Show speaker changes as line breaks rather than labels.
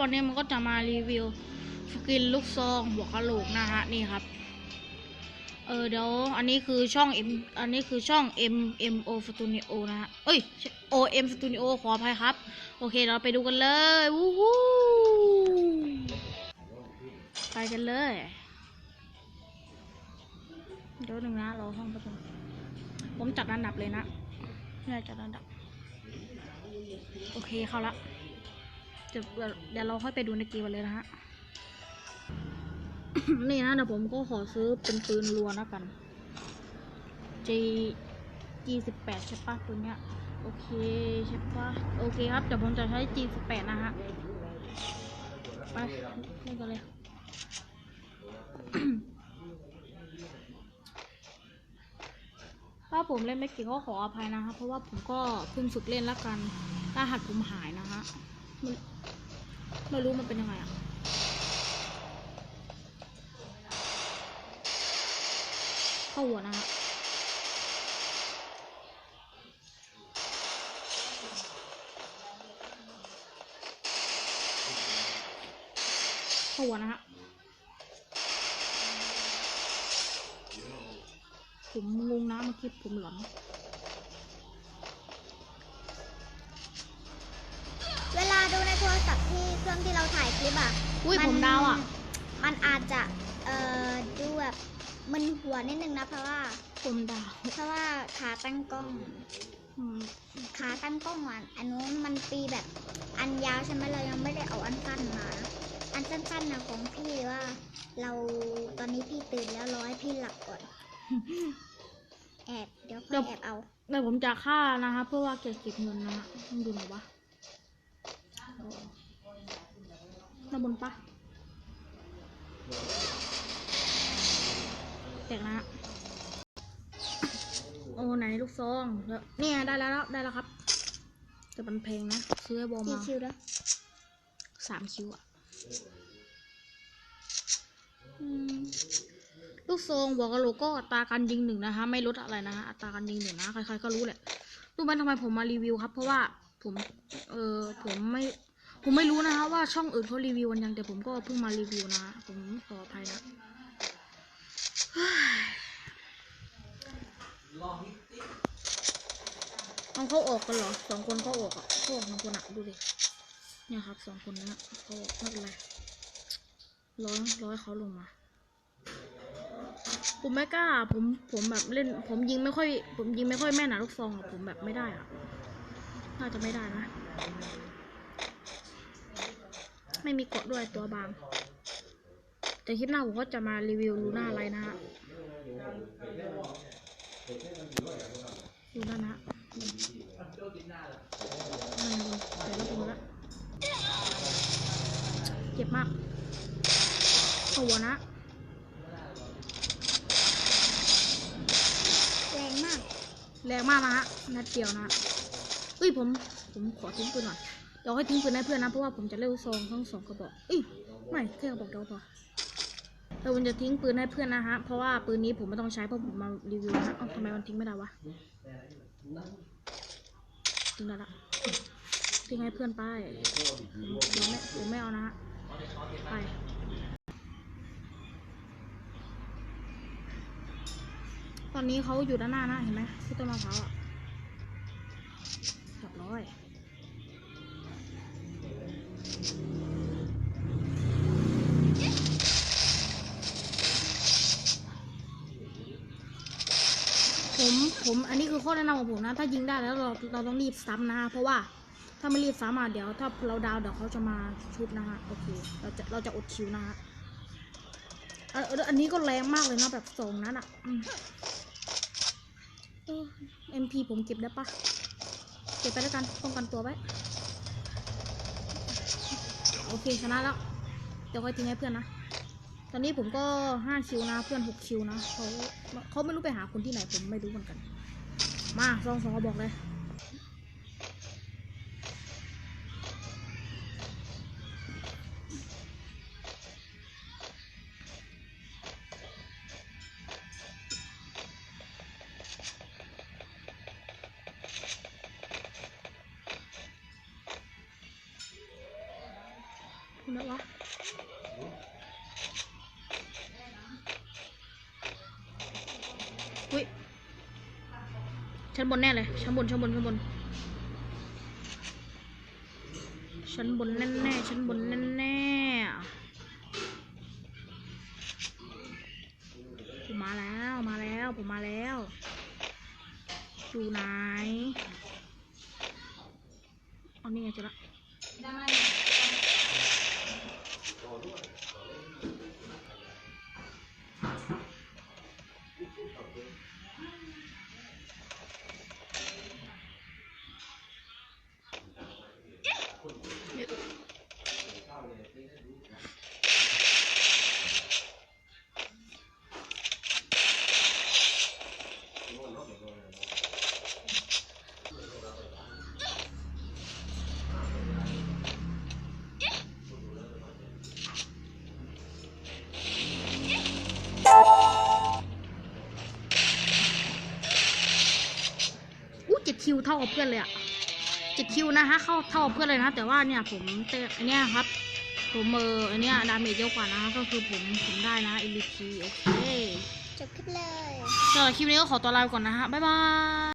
วันนี้มันก็จะมารีวิวสกินลูกซองหัวกะโหลกนะฮะนี่ครับ เออเดี๋ยวอันนี้คือช่อง M อันนี้คือช่อง M M O Studio นะฮะเอ้ย O M Studio ขออภัยครับ โอเคเราไปดูกันเลยวู้ฮู้ไปกันเลยเดี๋ยวหนึ่งนะรอห้องประชุมผมจัดอันดับเลยนะนี่จัดอันดับ โอเคเข้าละ เดี๋ยวเดี๋ยวเราค่อยไปดูในเกมกันเลยนะฮะ นี่นะเดี๋ยวผมก็ขอซื้อเป็นปืนรัวนะกัน G G สิบแปดใช่ปะตัวเนี้ย โอเคใช่ปะโอเคครับเดี๋ยวผมจะใช้ G สิบแปดนะฮะ ไปเล่นกันเลยถ้าผมเล่นไม่เก่งก็ขออภัยนะครับเพราะว่าผมก็เพิ่งฝึกเล่นแล้วกันรหัสผมหายนะฮะ ไม่รู้มันเป็นยังไงอะเข้าหัวนะฮะเข้าหัวนะฮะผมงงนะเมื่อกี้ผมหลอน
ดูในโทรศัพท์ที่เครื่องที่เราถ่ายคลิปอะ
อุ้ยผมดาวอะ
มันอาจจะเอ่อดูแบบมึนหัวนิดนึงนะเพราะว่า
ผมดาว
เพราะว่าขาตั้งกล้อง
อืม
ขาตั้งกล้องอะอันนู้นมันปีแบบอันยาวใช่ไหมเรายังไม่ได้เอาอันสั้นมานะอันสั้นๆนะของพี่ว่า เราตอนนี้พี่ตื่นแล้วรอให้พี่หลับก่อน แอบเดี๋ยวค่อยแอบเอา
เดี๋ยวผมจะฆ่านะคะเพื่อว่าเก็บเก็บเงินนะฮะต้องดูหน่อยวะ ด้านบนปะแตกนะโอ้ไหนลูกซองแล้วเนี่ยได้แล้วได้แล้วครับแต่มันแพงนะซื้อไอ้บอล
กี่
มา
คิวแล้ว
สามคิวอะลูกซองบอกกะโลกก็อัตราการยิงหนึ่งนะคะ ไม่ลดอะไรนะคะอัตราการยิงหนึ่งนะใครๆก็รู้แหละรู้ไหมทำไมผมมารีวิวครับ เพราะว่าผม เออผมไม่ ผมไม่รู้นะคะว่าช่องอื่นเขารีวิวกันยังแต่ผมก็เพิ่งมารีวิวนะ ผมขออภัยนะเอาเขาออกกันเหรอสองคนเขาออกอะเขาออกสองคนอะดูดิเนี่ยครับสองคนนี้เขาไม่เป็นไรร้อยร้อยเขาลงมา ผมไม่กล้า ผมผมแบบเล่น ผมยิงไม่ค่อย ผมยิงไม่ค่อยแม่นอะลูกซองอะผมแบบไม่ได้อะน่าจะไม่ได้นะ ไม่มีเกาะด้วยตัวบาง แต่คลิปหน้าผมก็จะมารีวิวลูน่าอะไรนะฮะลูน่านะฮะไม่รู้เดี๋ยวเราไปดูละเจ็บมากเข้าหัวนะ
แรงมาก
แรงมากนะฮะนัดเดียวนะฮะเอ้ยผม ผมขอทิ้งปืนหน่อย เดี๋ยวให้ทิ้งปืนให้เพื่อนนะเพราะว่าผมจะเล่นซองทั้งสองกระบอกเอ้ยไม่แค่กระบอกเดียวพอเดี๋ยวผมจะทิ้งปืนให้เพื่อนนะฮะเพราะว่าปืนนี้ผมไม่ต้องใช้เพราะผมมารีวิวนะเอ้าทำไมมันทิ้งไม่ได้วะทิ้งได้ละทิ้งให้เพื่อนไปผมไม่ผมไม่เอานะฮะไปตอนนี้เขาอยู่ด้านหน้านะเห็นไหมที่ต้นมะพร้าวอะเรียบร้อย ผมอันนี้คือข้อแนะนำของผมนะ ถ้ายิงได้แล้วเราเราต้องรีบซ้ำนะฮะเพราะว่าถ้าไม่รีบซ้ำอะเดี๋ยว ถ้าเราดาวเดี๋ยวเขาจะมาชุบนะฮะโอเคเราจะเราจะอดคิวนะฮะอันนี้ก็แรงมากเลยนะแบบสองนั้นอะอืมเอ็มพีผมเก็บได้ปะเก็บไปแล้วกันป้องกันตัวไว้โอเคชนะแล้วเดี๋ยวค่อยทิ้งให้เพื่อนนะ ตอนนี้ผมก็ห้าคิวนะ เพื่อนหกคิวนะเขาเขาไม่รู้ไปหาคนที่ไหนผมไม่รู้เหมือนกัน มาซองสองบอกเลยคุณอวะ ชั้นบนแน่เลย ชั้นบน ชั้นบน ชั้นบน ชั้นบนแน่แน่ชั้นบนแน่แน่ผมมาแล้ว มาแล้ว ผมมาแล้ว อยู่ไหนอ๋อนี่ไงจอละ เจ็ดคิวเท่ากับเพื่อนเลยอะเจ็ดคิวนะฮะเข้าเท่ากับเพื่อนเลยนะ แต่ว่าเนี่ยผมเตะอันเนี้ยครับ ผมเอออันเนี้ยดาเมจเยอะกว่านะก็คือผมผมได้นะ MVP โอเค
จบคลิปเลย
สำหรับคลิปนี้ก็ขอตัวลาไปก่อนนะฮะบ๊ายบาย